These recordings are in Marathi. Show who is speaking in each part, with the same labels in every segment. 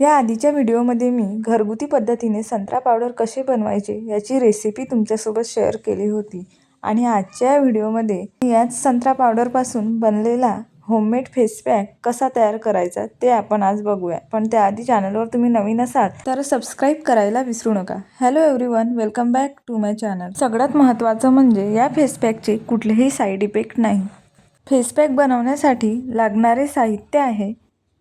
Speaker 1: या आधीच्या व्हिडिओमध्ये मी घरगुती पद्धतीने संत्रा पावडर कसे बनवायचे याची रेसिपी तुमच्यासोबत शेअर केली होती. आणि आजच्या या व्हिडिओमध्ये याच संत्रा पावडरपासून बनलेला होममेड फेस पॅक कसा तयार करायचा ते आपण आज बघूया. पण त्याआधी चॅनलवर तुम्ही नवीन असाल तर सबस्क्राईब करायला विसरू नका. Hello everyone welcome back to my channel सगळ्यात महत्त्वाचं म्हणजे या फेस पॅकचे कुठलेही साईड इफेक्ट नाही. फेस पॅक बनवण्यासाठी लागणारे साहित्य आहे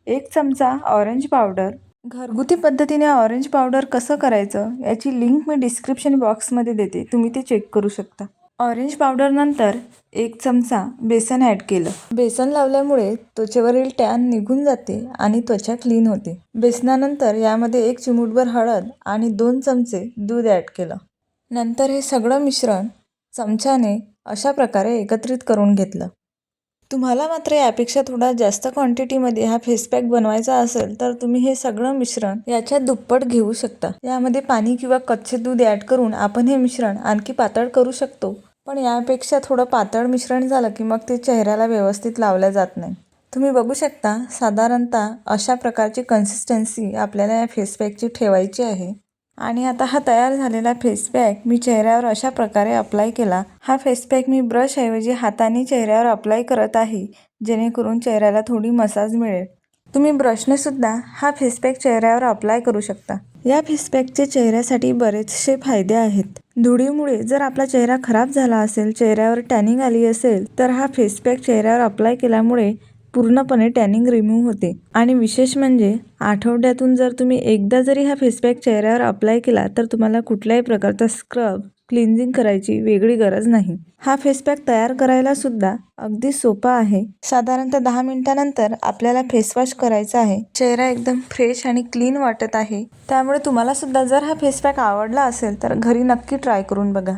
Speaker 1: एक चमचा ऑरेंज पावडर घरगुती पद्धतीने ऑरेंज पावडर कसं करायचं याची लिंक मी डिस्क्रिप्शन बॉक्समध्ये देते. तुम्ही ते चेक करू शकता. ऑरेंज पावडर नंतर एक चमचा बेसन ॲड केलं. बेसन लावल्यामुळे त्वचेवरील टॅन निघून जाते आणि त्वचा क्लीन होते. बेसनानंतर यामध्ये एक चिमूटभर हळद आणि दोन चमचे दूध ॲड केलं. नंतर हे सगळं मिश्रण चमच्याने अशा प्रकारे एकत्रित करून घेतलं. तुम्हाला मात्र यापेक्षा थोडा जास्त क्वांटिटीमध्ये हा फेस पॅक बनवायचा असेल तर तुम्ही हे सगळं मिश्रण याच्या दुप्पट घेऊ शकता. यामध्ये पाणी किंवा कच्चे दूध ॲड करून आपण हे मिश्रण आणखी पातळ करू शकतो. पण यापेक्षा थोडं पातळ मिश्रण झालं की मग ते चेहऱ्याला व्यवस्थित लावलं जात नाही. तुम्ही बघू शकता साधारणतः अशा प्रकारची कन्सिस्टन्सी आपल्याला या फेस पॅकची ठेवायची आहे. आणि आता हा तयार झालेला फेस पॅक मी चेहऱ्यावर अशा प्रकारे अप्लाय केला. हा फेस पॅक मी ब्रशऐवजी हाताने चेहऱ्यावर अप्लाय करत आहे जेणेकरून चेहऱ्याला थोडी मसाज मिळेल. तुम्ही ब्रशने सुद्धा हा फेस पॅक चेहऱ्यावर अप्लाय करू शकता. या फेस पॅकचे चेहऱ्यासाठी बरेचसे फायदे आहेत. धुळीमुळे जर आपला चेहरा खराब झाला असेल चेहऱ्यावर टॅनिंग आली असेल तर हा फेस पॅक चेहऱ्यावर अप्लाय केल्यामुळे पूर्णपणे टॅनिंग रिमूव्ह होते. आणि विशेष म्हणजे आठवड्यातून जर तुम्ही एकदा जरी हा फेसपॅक चेहऱ्यावर अप्लाय केला तर तुम्हाला कुठल्याही प्रकारचा स्क्रब क्लिन्झिंग करायची वेगळी गरज नाही. हा फेस पॅक तयार करायला सुद्धा अगदी सोपा आहे. साधारणतः दहा मिनिटानंतर आपल्याला फेसवॉश करायचा आहे. चेहरा एकदम फ्रेश आणि क्लीन वाटत आहे. त्यामुळे तुम्हाला सुद्धा जर हा फेस पॅक आवडला असेल तर घरी नक्की ट्राय करून बघा.